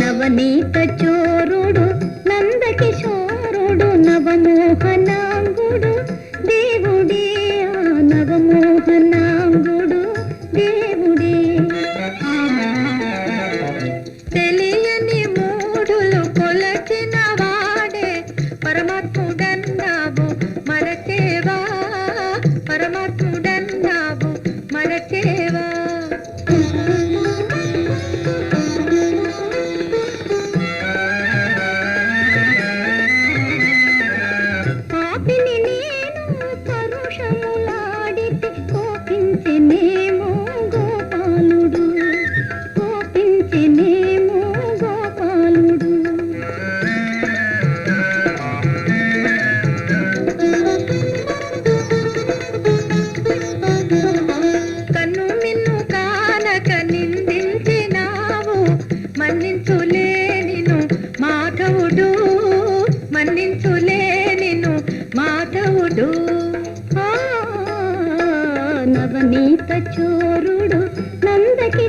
నవనీత me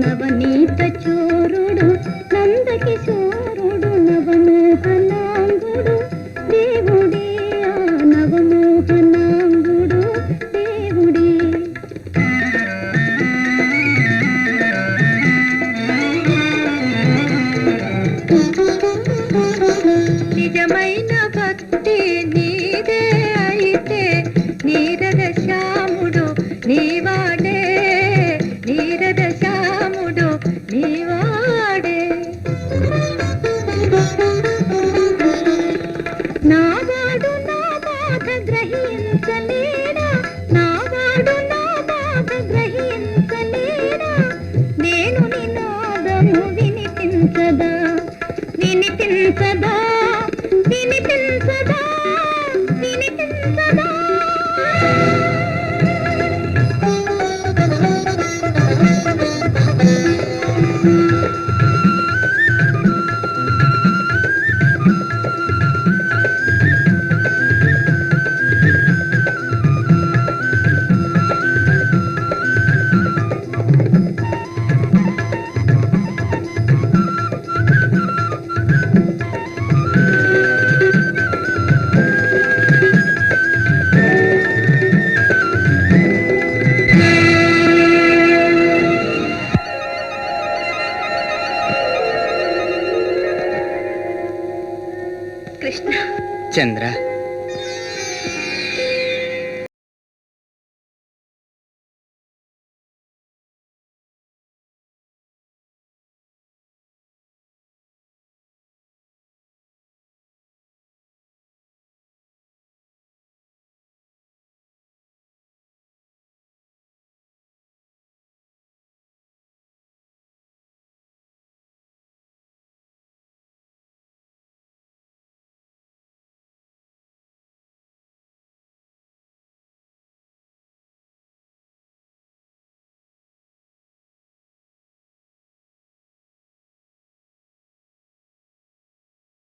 నవనీత చోరుడు నందకిశోరుడు నవమోహనాంగుడు దేవుడే నవమోహనాంగుడు దేవుడే. నిజమైన Nee. చంద్ర